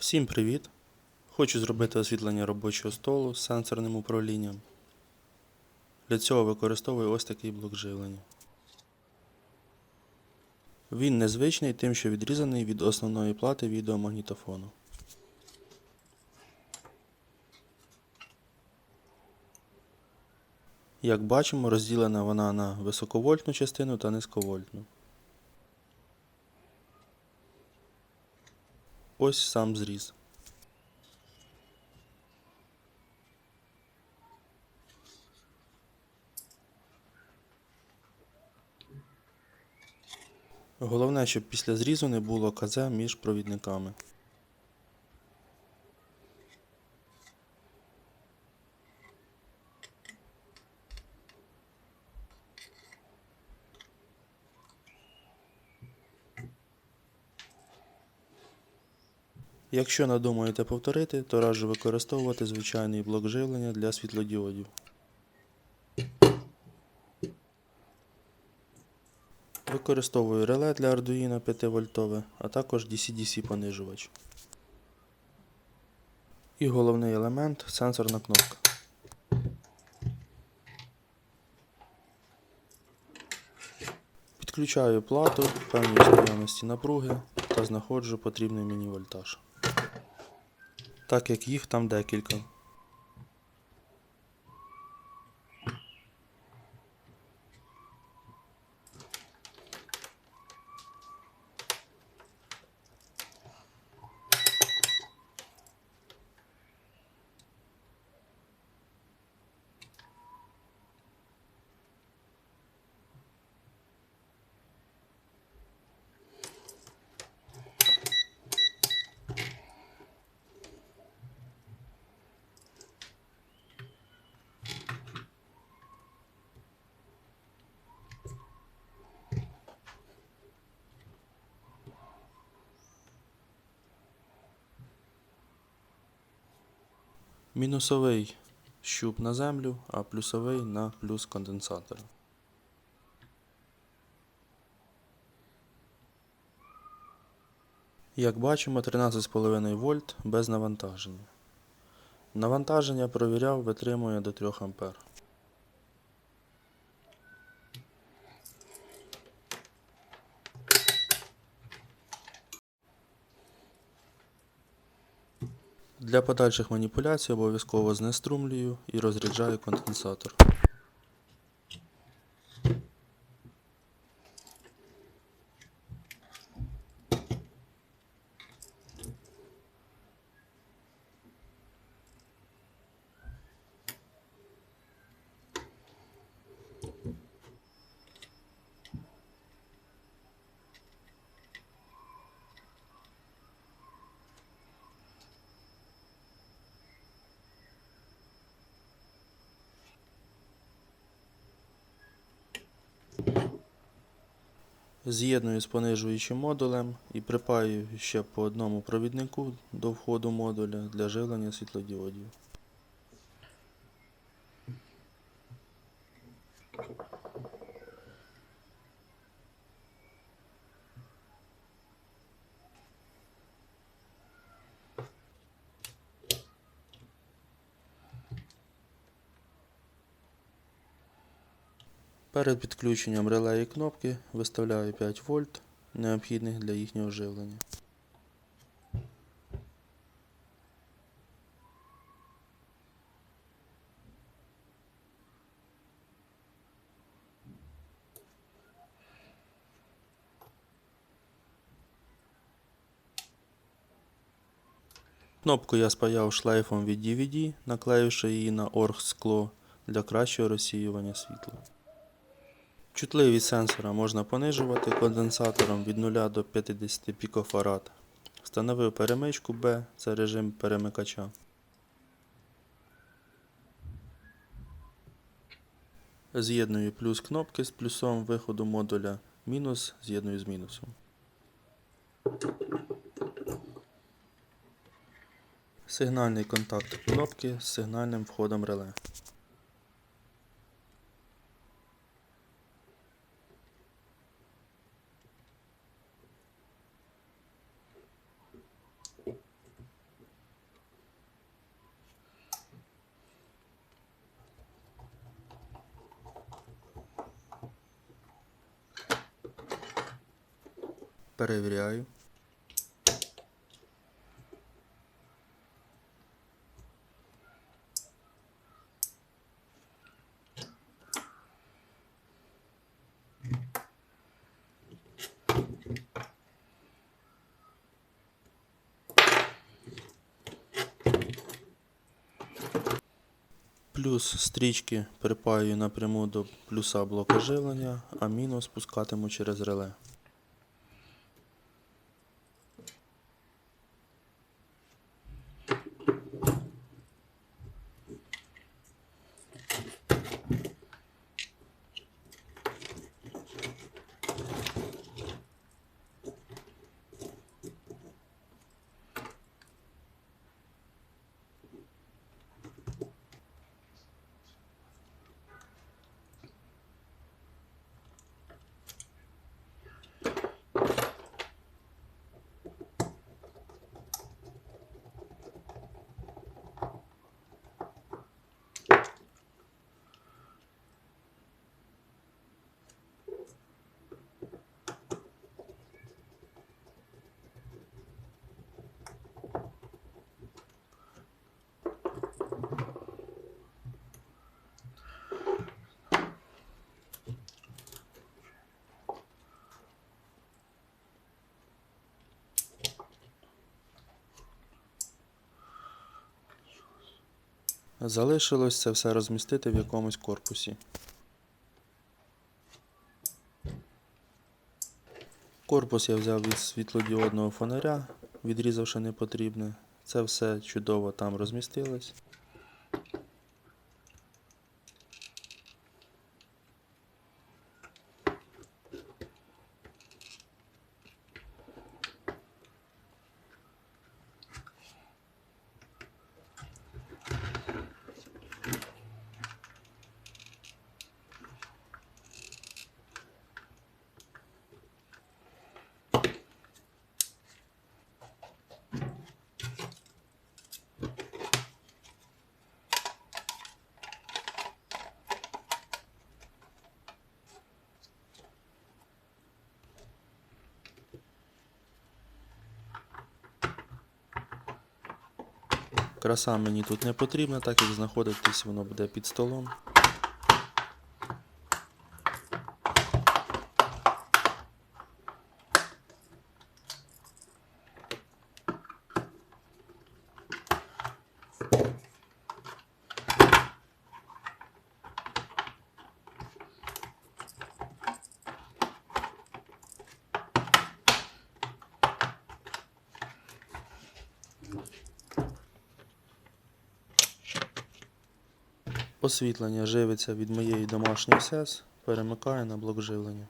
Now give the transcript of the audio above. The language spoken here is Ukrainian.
Всім привіт! Хочу зробити освітлення робочого столу з сенсорним управлінням. Для цього використовую ось такий блок живлення. Він незвичний тим, що відрізаний від основної плати відеомагнітофону. Як бачимо, розділена вона на високовольтну частину та низьковольтну. Ось сам зріз. Головне, щоб після зрізу не було казе між провідниками. Якщо надумаєте повторити, то раджу використовувати звичайний блок живлення для світлодіодів. Використовую реле для Arduino 5 вольтове, а також DC-DC понижувач. І головний елемент сенсорна кнопка. Підключаю плату певній наявності напруги та знаходжу потрібний мені вольтаж. Так як їх там декілька. Мінусовий щуп на землю, а плюсовий на плюс конденсатора. Як бачимо, 13,5 вольт без навантаження. Навантаження провіряв, витримує до 3 А. Для подальших маніпуляцій обов'язково знеструмлюю і розряджаю конденсатор. З'єдную з понижуючим модулем і припаю ще по одному провіднику до входу модуля для живлення світлодіодів. Перед підключенням реле і кнопки виставляю 5 вольт, необхідних для їхнього живлення. Кнопку я спаяв шлейфом від DVD, наклеївши її на оргскло для кращого розсіювання світла. Чутливість сенсора можна понижувати конденсатором від 0 до 50 пікофарад. Встановив перемичку B, це режим перемикача. З'єдную плюс кнопки з плюсом виходу модуля, мінус з'єдную з мінусом. Сигнальний контакт кнопки з сигнальним входом реле. Перевіряю. Плюс стрічки припаю напряму до плюса блока живлення, а мінус пускатиму через реле. Залишилось це все розмістити в якомусь корпусі. Корпус я взяв від світлодіодного фонаря, відрізавши непотрібне. Це все чудово там розмістилось. Краса мені тут не потрібна, так як знаходитись воно буде під столом. Освітлення живиться від моєї домашньої СЕС, перемикаю на блок живлення.